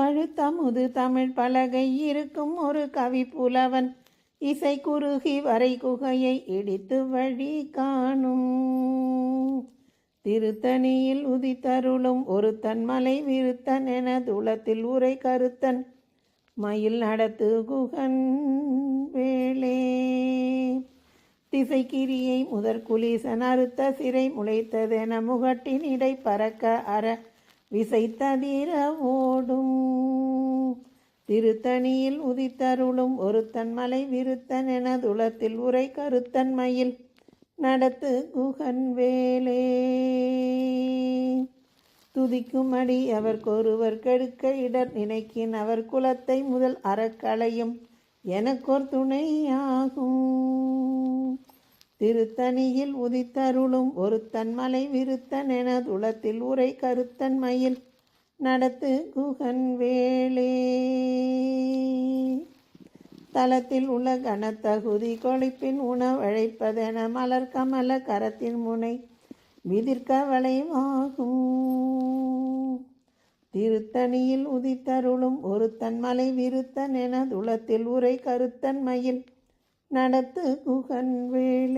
பழுத்தமுது தமிழ் பலகை இருக்கும் ஒரு கவி புலவன். இசை குறுகி வரை குகையை இடித்து வழி காணும். திருத்தணியில் உதித்தருளும் ஒரு தன்மலை விருத்தன் என துளத்தில் உரை கருத்தன். மயில் நடத்து குகன் வேளே. திசைக்கிரியை முதற் குலீசன் அறுத்த சிறை முளைத்ததென முகட்டின் இடை பறக்க அற. விசைத்ததிர ஓடும் திருத்தணியில் உதித்தருளும் ஒருத்தன் மலை விருத்தன் என துளத்தில் உரை கருத்தன்மையில் நடத்து குகன் வேலே. துதிக்குமடி அவர்க்கொருவர் கெடுக்க இடர் நினைக்கின் அவர் குலத்தை முதல் அறக்களையும் எனக்கொரு துணையாகும். திருத்தணியில் உதித்தருளும் ஒருத்தன் மலை விருத்தன் என துளத்தில் உரை கருத்தன் மயில் நடத்து குகன் வேளே தலத்தில் உள்ள கனத்தகுதி கொழிப்பின் உணவழைப்பதென மலர் கமல கரத்தின் முனை விதிர்க்க வளைவாகும். திருத்தணியில் உதித்தருளும் ஒருத்தன் மலை விருத்தன் என துளத்தில் உரை கருத்தன் மயில் நடத்து குகன் வேள்